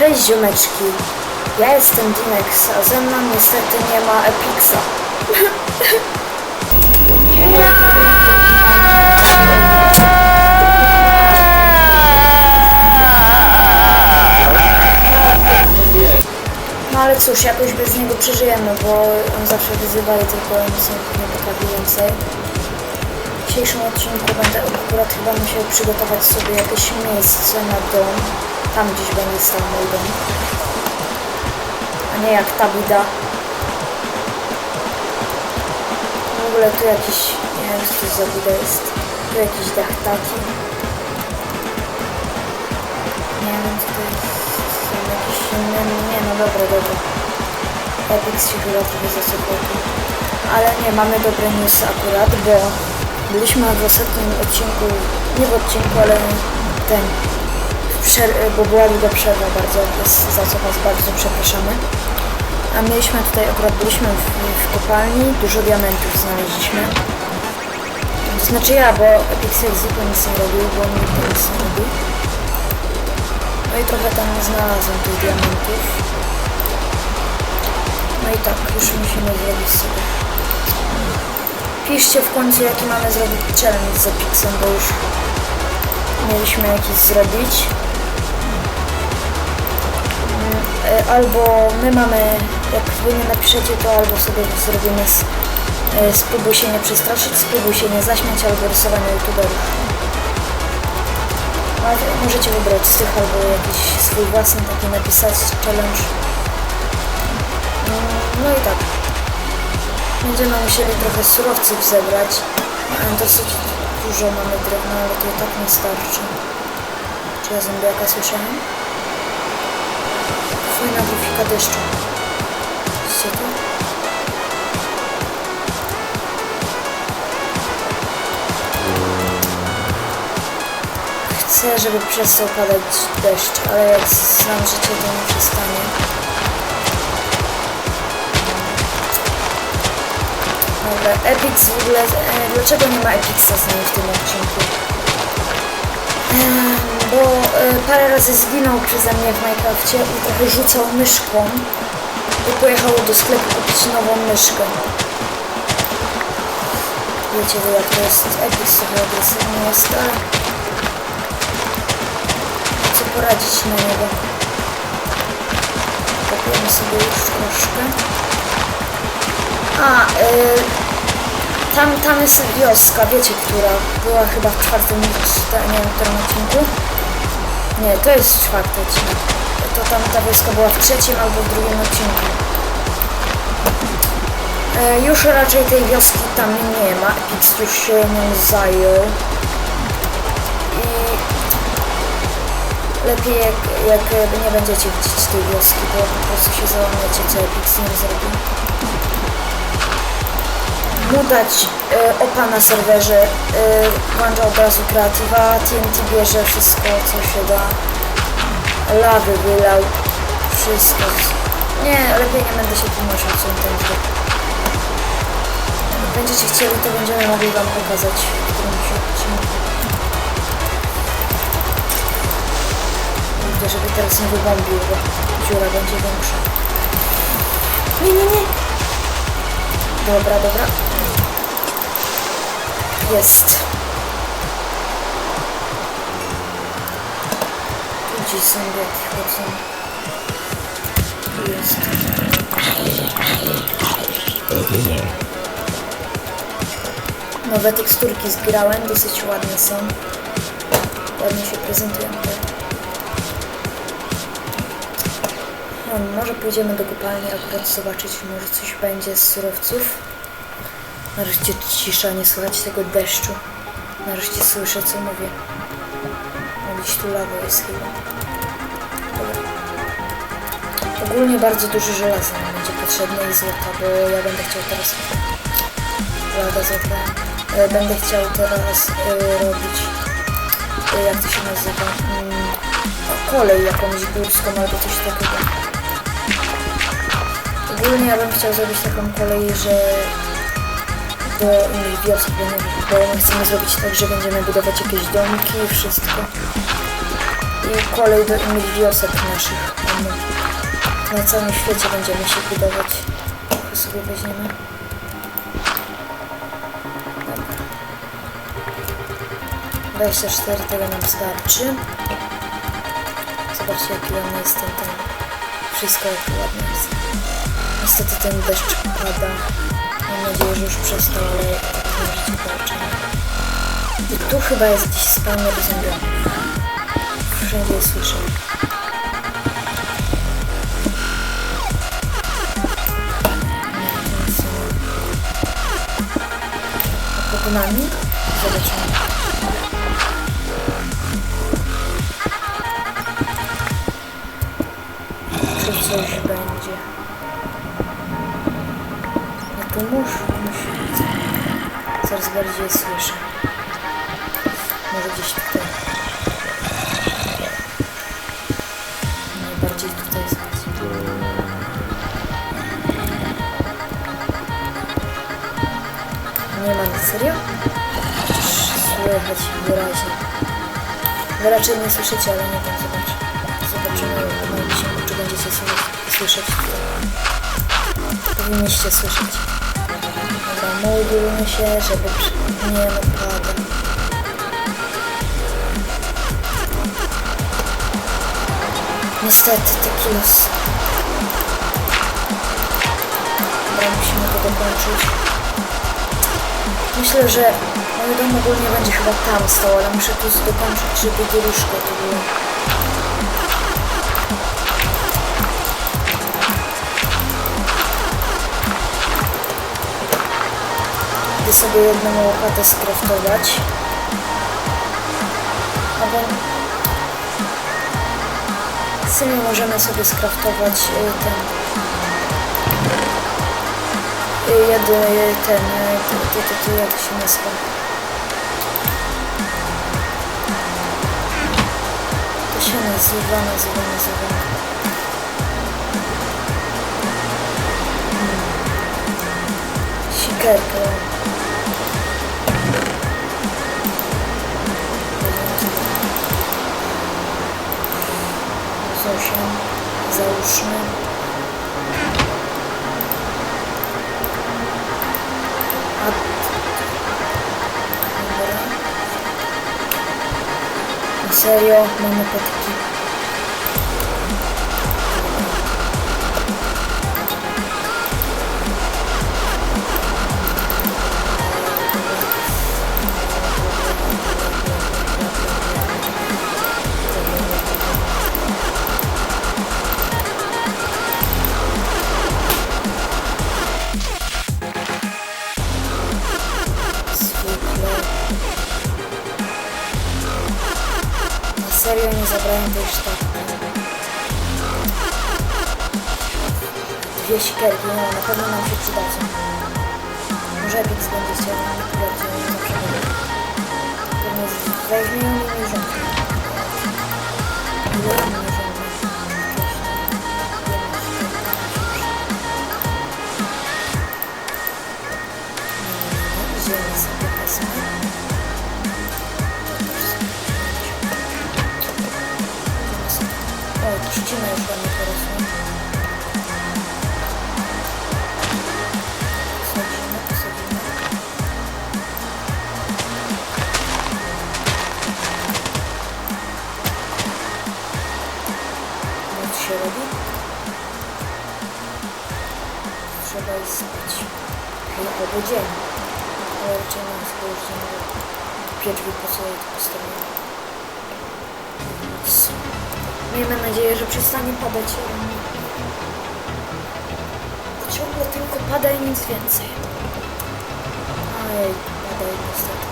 Cześć ziomeczki, ja jestem Dinex, a ze mną niestety nie ma Epixa. No ale cóż, jakoś bez niego przeżyjemy, bo on zawsze wyzywa i tylko nic nie potrafi więcej. W dzisiejszym odcinku będę akurat chyba musiał przygotować sobie jakieś miejsce na dom. Tam gdzieś będzie stał mój dom. A nie jak ta bida. W ogóle tu jakiś, nie wiem co to za bida jest. Tu jakiś dach taki. Nie wiem co to jest. Są jakieś inne, nie no dobra, dobra. Epic się chyba trochę zasypał. Ale nie, mamy dobre newsy akurat, bo byliśmy w ostatnim odcinku, nie w odcinku, ale ten, bo była długa przerwa bardzo, za co Was bardzo przepraszamy. A mieliśmy tutaj, akurat byliśmy w, w kopalni, dużo diamentów znaleźliśmy. Znaczy ja, bo Pixel zwykle nic nie robił, bo nigdy nic nie robił. No i trochę tam znalazłem tych diamentów. No i tak, już musimy zrobić sobie. Piszcie w końcu jaki mamy zrobić challenge z Pixem, bo już mieliśmy jakiś zrobić. Albo my mamy, jak wy nie napiszecie, to albo sobie zrobimy z, e, spróbuj się nie przestraszyć, spróbuj się nie zaśmiać, albo rysowanie youtuberów. Ale możecie wybrać z tych albo jakiś swój własny taki napisać challenge. Mm, No i tak. Będziemy musieli trochę surowców zebrać. A dosyć dużo mamy drewna, ale to i tak nie starczy. Czy ja zombiaka słyszałem? Grafika deszczu. Widzicie to? Chcę, żeby przestał padać deszcz, ale jak znam życie, to nie przestanie. Dobra, Epic w ogóle... E, dlaczego nie ma Epixa z nami w tym odcinku? Em, bo e, parę razy zginął przeze mnie w Minecrafcie i trochę rzucał myszką i pojechało do sklepu kupić nową myszkę. Wiecie wy jak to jest, Epic sobie jest, ale... Co poradzić na niego? Kopiemy sobie już troszkę. A, y, tam, tam jest wioska, wiecie która? Była chyba w czwartym, nie wiem, którym odcinku. Nie, to jest czwarty odcinek. To tam ta wioska była w trzecim albo w drugim odcinku. E, już raczej tej wioski tam nie ma. X już się nią zajął. I lepiej jak, jak nie będziecie widzieć tej wioski, bo po prostu się załamiecie, co Epic z nim zrobił mu dać y, opa na serwerze, y, włącza od razu kreatywa, TNT bierze wszystko co się da, lawy wylał, wszystko. Nie, lepiej nie będę się tłumaczył co zrobił. Jak będziecie chcieli, to będziemy mogli wam pokazać w którymś odcinku. Żeby teraz nie wybombił, bo dziura będzie większa. Nie, nie, nie! Dobra, dobra. Jest. Tu gdzieś są wiatry chodzą. Jest. Nowe teksturki zbierałem, dosyć ładne są. Ładnie się prezentują może pójdziemy do kopalni akurat zobaczyć, może coś będzie z surowców. Nareszcie cisza, nie słychać tego deszczu. Nareszcie słyszę, co mówię. O, Gdzieś tu lawa jest chyba. Dobra. Ogólnie bardzo dużo żelaza nam będzie potrzebne i złota, bo ja będę chciał teraz... Lada złota. E, Będę chciał teraz e, robić... E, jak to się nazywa? Mm, kolej jakąś górską albo coś takiego. Ogólnie ja bym chciał zrobić taką kolej, że do wiosek, bo, my chcemy zrobić tak, że będziemy budować jakieś domki i wszystko. I kolej do innych wiosek naszych. Na całym świecie będziemy się budować. To sobie weźmiemy. Dobra. 24 tego nam starczy. Zobaczcie jaki ładny jest ten, ten. Wszystko jak ładne jest. Niestety ten deszcz pada. Mam nadzieję, że już przestał, ale możecie zobaczyć. I tu chyba jest gdzieś spawner zombie. Wszędzie słyszę. A pod nami? Zobaczymy. Coś będzie. No to musz, musi być. Coraz bardziej słyszę. Może gdzieś tutaj. Najbardziej tutaj słyszę. Nie ma na serio? Słychać wyraźnie. Wy raczej nie słyszycie, ale nie wiem, zobacz. Zobaczymy słyszeć. Powinniście słyszeć. Dobra, módlmy się, żeby nie no pada. Niestety, taki los. Dobra, musimy to dokończyć. Myślę, że mój dom ogólnie będzie chyba tam stał, ale muszę tu dokończyć, żeby dróżka to było. Sobie jedną łopatę skraftować. Albo... W sumie możemy sobie skraftować y, ten... Y, Jeden, y, ten, y, ten, ten, ten, jak się nazywa? To się nazywa, nazywa, nazywa. Hmm. Dobra. Na serio, mamy potki. Zabrałem tej sztabki. Dwie sikerki, no na pewno nam się przydadzą. Może Epic będzie chciał nam nie zawsze będzie. Albo dzień. Ale raczej nie jest, bo już nie mogę. Pieczwi po sobie to postawiłem. Noc. Miejmy nadzieję, że przestanie padać. Ciągle tylko pada i nic więcej. Ej, pada i niestety.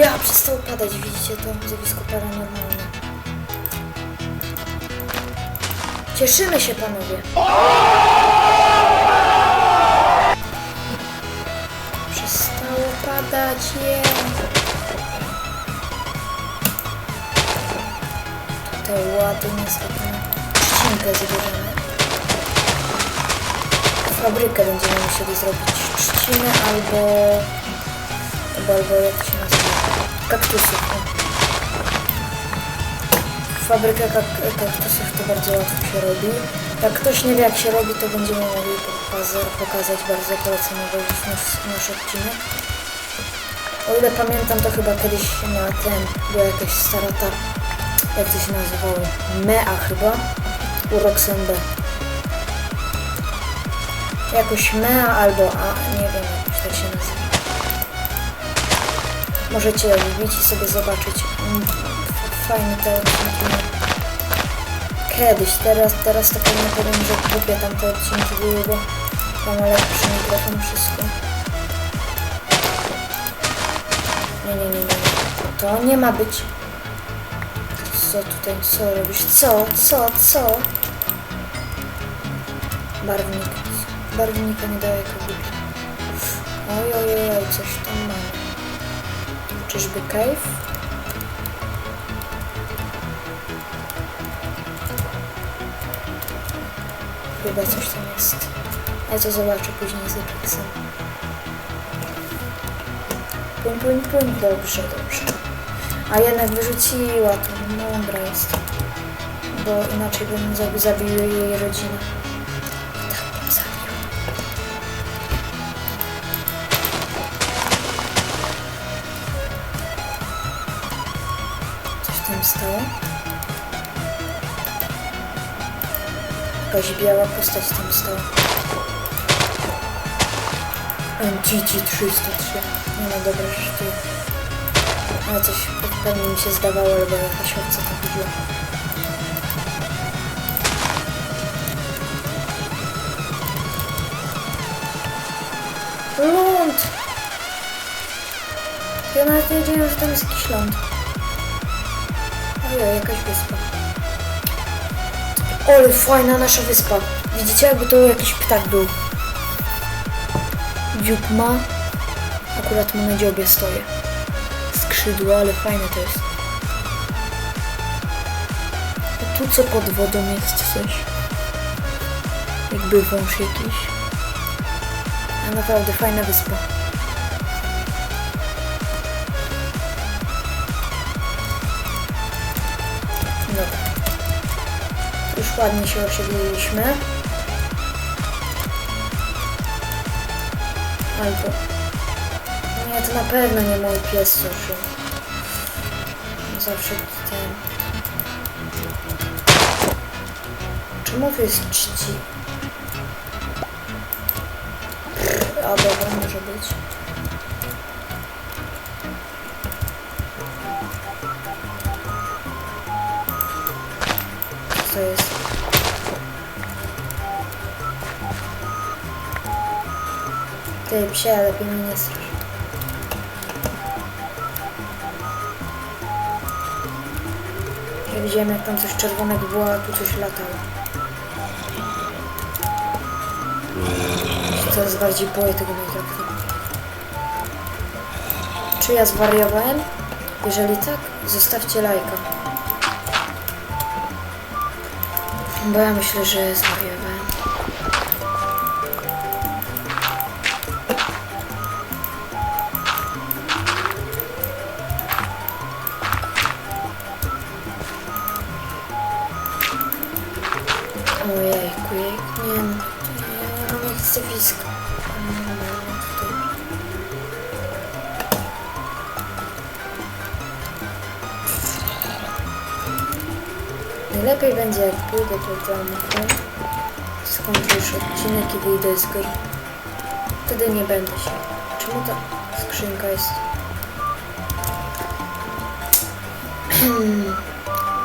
Ja, przestało padać, widzicie to? Zjawisko paranormalne. Cieszymy się, panowie. Przestało padać, je. Tutaj ładnie sobie trzcinkę zbierzemy. Fabrykę będziemy musieli zrobić trzciny albo... albo, albo jak się nazywa? Kaktusów. Fabrykę kak- kaktusów to bardzo łatwo się robi. Jak ktoś nie wie jak się robi, to będziemy mogli pokaza pokazać bardzo polecam obejrzeć nasz, nasz odcinek. O ile pamiętam, to chyba kiedyś na ten, była jakaś stara ta, jak to się nazywało, Mea chyba, u Roxanne Jakoś Mea albo A, nie wiem, jakoś tak się nazywa. Możecie wbić i sobie zobaczyć. Fajne te odcinki. Kiedyś, teraz, teraz to pewnie powiem, że głupie tam te odcinki były, bo tam lepszy mikrofon, wszystko. Nie, nie, nie, nie. To nie ma być. Co tutaj, co robisz? Co, co, co? Barwnik. Barwnika nie daje kobiety. Oj, oj, oj, oj, coś tam mamy. Czyżby cave? Chyba coś tam jest. Ale to zobaczę później z Epixem. Płyń, płyń, płyń. Dobrze, dobrze. A jednak wyrzuciła to. Mądra jest. Bo inaczej bym zabi- zabił jej rodzinę. Tak bym zabił. Coś tam stało? Jakaś biała postać tam stała. MGG303. Nie no dobra, żartuję. Ale coś pewnie mi się zdawało, albo jakaś owca tam chodziła. Ląd! Ja nawet nie wiedziałem, że tam jest jakiś ląd. Ojej, jakaś wyspa. Ale fajna nasza wyspa. Widzicie, jakby to jakiś ptak był. Dziób ma. Akurat mu na dziobie stoję. Skrzydło, ale fajne to jest. A tu co pod wodą jest coś. Jakby wąż jakiś. A naprawdę fajna wyspa. Ładnie się osiedliliśmy. Albo... Nie, to na pewno nie mój pies Soszu. Zawsze ten... Czemu jest czci? A dobra, może być. Ty psie, lepiej mnie nie strasz. Ja widziałem jak tam coś czerwonego było, a tu coś latało. Się Coraz bardziej boję tego Minecrafta. Czy ja zwariowałem? Jeżeli tak, zostawcie lajka. Bo ja myślę, że zwariowałem. Będzie jak pójdę do domku, skończę już odcinek i wyjdę z gry. Wtedy nie będę się. Czemu ta skrzynka jest?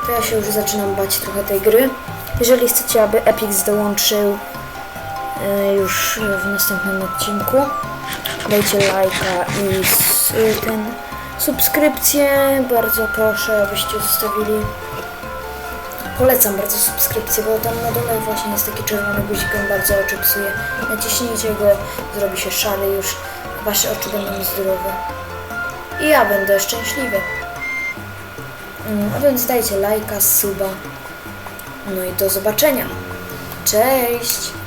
To ja się już zaczynam bać trochę tej gry. Jeżeli chcecie, aby Epic dołączył e, już w następnym odcinku, dajcie lajka i ten subskrypcję. Bardzo proszę, abyście zostawili. Polecam bardzo subskrypcję, bo tam na dole właśnie jest taki czerwony guzik, on bardzo oczy psuje. Naciśnijcie go, zrobi się szary już, wasze oczy będą zdrowe. I ja będę szczęśliwy. Mm, A więc dajcie lajka, suba. No i do zobaczenia. Cześć!